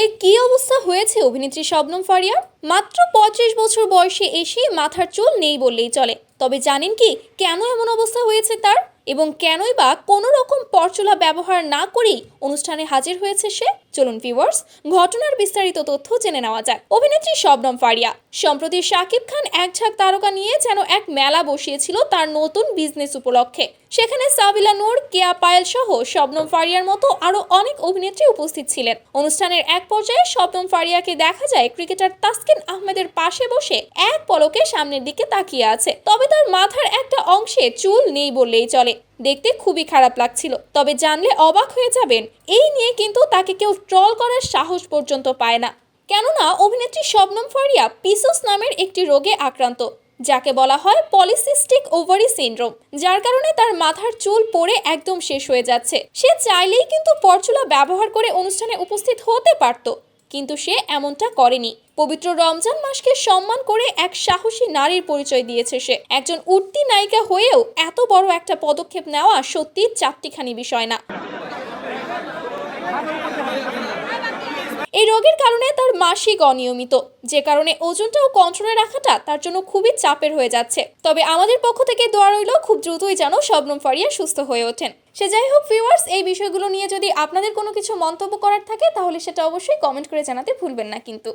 এই কি অবস্থা হয়েছে অভিনেত্রী শবনম ফারিয়ার? মাত্র পঁয়ত্রিশ বছর বয়সে এসে মাথার চুল নেই বললেই চলে। তবে জানেন কি কেন এমন অবস্থা হয়েছে তার? এবং কেনই বা কোনো রকম পরচুলা ব্যবহার না করেই অনুষ্ঠানে হাজির হয়েছে সে? চলুন ভিউয়ার্স ঘটনার বিস্তারিত তথ্য জেনে নেওয়া যাক। অভিনেত্রী শবনম ফারিয়া, সম্প্রতি শাকিব খান এক ঝাঁক তারকা নিয়ে যেন এক মেলা বসিয়েছিল তার নতুন বিজনেস উপলক্ষে। সেখানে সাবিলা নূর, কেয়া পায়েল সহ শবনম ফারিয়ার মতো আরও অনেক অভিনেত্রী উপস্থিত ছিলেন। অনুষ্ঠানের এক পর্যায়ে শবনম ফারিয়াকে দেখা যায় ক্রিকেটার তাসকিন আহমেদের পাশে বসে এক পলকে সামনের দিকে তাকিয়ে আছে। তবে তার মাথার একটা অংশে চুল নেই বললেই চলে। দেখতে খুবই খারাপ লাগছিল। তবে জানলে অবাক হয়ে যাবেন, এই নিয়ে কিন্তু তাকে কেউ ট্রল করার সাহস পর্যন্ত পায় না। কেননা অভিনেত্রী শবনম ফারিয়া পিসোস নামের একটি রোগে আক্রান্ত। যাকে বলা হয় পলিসিস্টিক ওভারি সিনড্রোম, যার কারণে তার মাথার চুল পড়ে একদম শেষ হয়ে যাচ্ছে। সে চাইলেই কিন্তু পরচুলা ব্যবহার করে অনুষ্ঠানে উপস্থিত হতে পারত, কিন্তু সে এমনটা করেনি। পবিত্র রমজান মাসকে সম্মান করে এক সাহসী নারীর পরিচয় দিয়েছে সে। একজন উঠতি নায়িকা হয়েও এত বড় একটা পদক্ষেপ নেওয়া সত্যি চারটিখানি বিষয় না। রোগের কারণে তার মাসিক অনিয়মিত। যে কারণে ওজনটাও কন্ট্রোলে রাখাটা তার জন্য খুবই চাপের হয়ে যাচ্ছে। তবে আমাদের পক্ষ থেকে দোয়া রইল, খুব দ্রুতই যেন শবনম ফারিয়া সুস্থ হয়ে ওঠেন। সে যাই হোক ভিউয়ার্স এই বিষয়গুলো নিয়ে যদি আপনাদের কোনো কিছু মন্তব্য করার থাকে, তাহলে সেটা অবশ্যই কমেন্ট করে জানাতে ভুলবেন না কিন্তু।